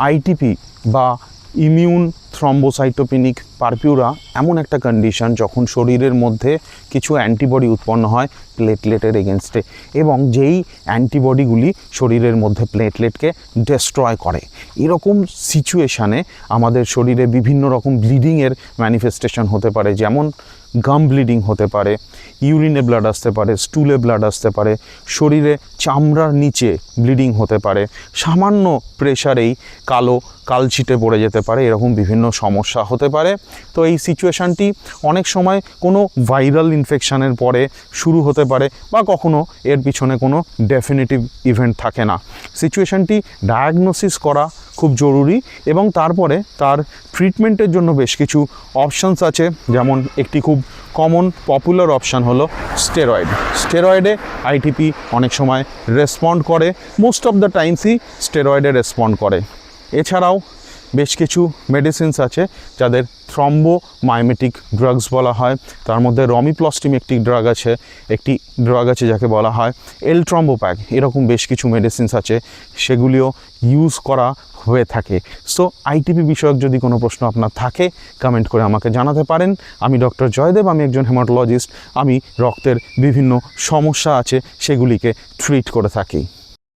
ITP বা immune থ্রম্বোসাইটোপিনিক purpura এমন একটা কন্ডিশন যখন শরীরের মধ্যে কিছু অ্যান্টিবডি উৎপন্ন হয় প্লেটলেটের এগেনস্টে এবং যেই অ্যান্টিবডিগুলি শরীরের মধ্যে প্লেটলেটকে ডেস্ট্রয় করে। এরকম সিচুয়েশানে আমাদের শরীরে বিভিন্ন রকম ব্লিডিংয়ের ম্যানিফেস্টেশন হতে পারে, যেমন গাম ব্লিডিং হতে পারে ইউরিনে ব্লাড আসতে পারে স্টুলে ব্লাড আসতে পারে, শরীরে চামড়ার নিচে ব্লিডিং হতে পারে, সামান্য প্রেশারেই কালো কালচিটে পড়ে যেতে পারে, এরকম বিভিন্ন সমস্যা হতে পারে। তো এই সিচুয়েশানটি অনেক সময় কোনো ভাইরাল ইনফেকশানের পরে শুরু হতে পারে বা কখনো এর পিছনে কোনো ডেফিনেটিভ ইভেন্ট থাকে না। সিচুয়েশানটি ডায়াগনোসিস করা খুব জরুরি এবং তারপরে তার ট্রিটমেন্টের জন্য বেশ কিছু অপশানস আছে। যেমন একটি খুব কমন পপুলার অপশান হলো স্টেরয়েড স্টেরয়েডে আইটিপি অনেক সময় রেসপন্ড করে। মোস্ট অফ দ্য টাইমসই স্টেরয়েডে রেসপন্ড করে। এছাড়াও বেশ কিছু মেডিসিনস আছে যাদের থ্রম্বো মাইমেটিক ড্রাগস বলা হয়। তার মধ্যে রমিপ্লস্টিম একটি ড্রাগ আছে, একটি ড্রাগ আছে যাকে বলা হয় এল ট্রম্বোপ্যাক এরকম বেশ কিছু মেডিসিনস আছে, সেগুলিও ইউজ করা হয়ে থাকে। সো আইটিপি বিষয়ক যদি কোনো প্রশ্ন আপনার থাকে কমেন্ট করে আমাকে জানাতে পারেন। আমি ডক্টর জয়দেব, আমি একজন হেমাটোলজিস্ট আমি রক্তের বিভিন্ন সমস্যা আছে, সেগুলিকে ট্রিট করে থাকি।